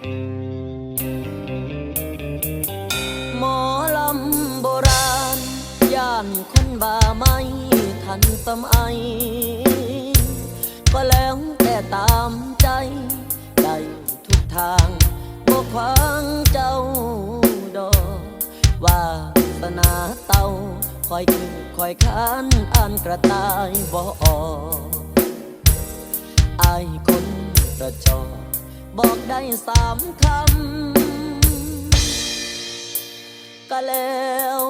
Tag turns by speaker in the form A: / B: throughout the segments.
A: หมอลำโบราณ ย่านคนบาไม่ทันสมัย ก็แล้วแต่ตามใจ ได้ทุกทางบ่ขวางเจ้าดอกวาสนาเต้าคอยคือคอยค้านอ่านกระต่ายบ่ออกอคนกระจอก บอกได้สามคำ ก็แล้ว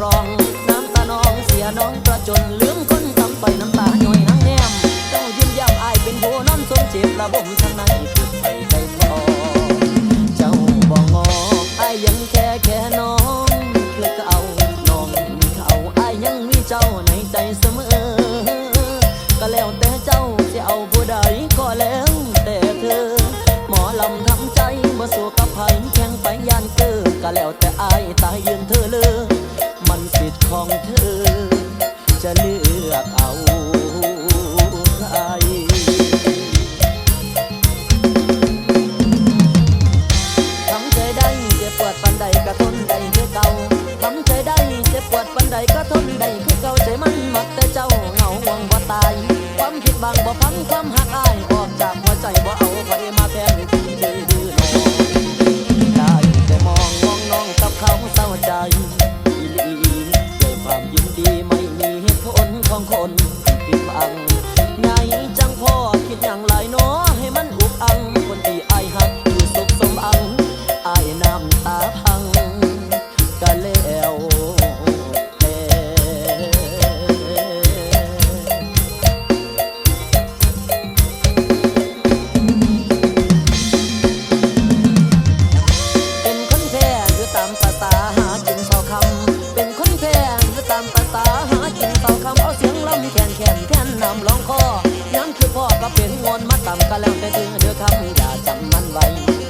A: เขาไปกรอง น้ำตาน้องเสียน้องกระจนลืมคนทำไปน้ำตาหน่อยหางแนมเจ้ายิ้มย่ำอายเป็นโบนอนสมเจ็บระบ่มทางในสุดไปใจทอเจ้าบ่งออายยังแค่แค่น้องคือเก่าน้องมีเขาอายยังมีเจ้าในใจเสมอ ก็แล้วแต่เจ้าจะเอาผู้ใดก็แล้วแต่เธอ หมอลำทำใจมาสู่กับไผแข่งไปยานเกอก็แล้วแต่อายตายยืนเธอเลย มันสิทธิ์ของเธอ จะเลือกเอาใครทำใจได้เจ็บปวดปันใดก็ทนได้คือเก่าทำใจได้เจ็บปวดปันใดก็ทนได้คือเก่าใจมันมักแต่เจ้าเหงาหวังว่าตาย ความผิดบางบ่พังความหักอายออกจากหัวใจบ่เอาไฟมาแทน ที่ำเองแขนแขนแทนนำร้องคอย้ำคือพ่อก็เป็นงอนมาต่ำก็แล้วแต่เธอเดือคำอย่าจำมันไว้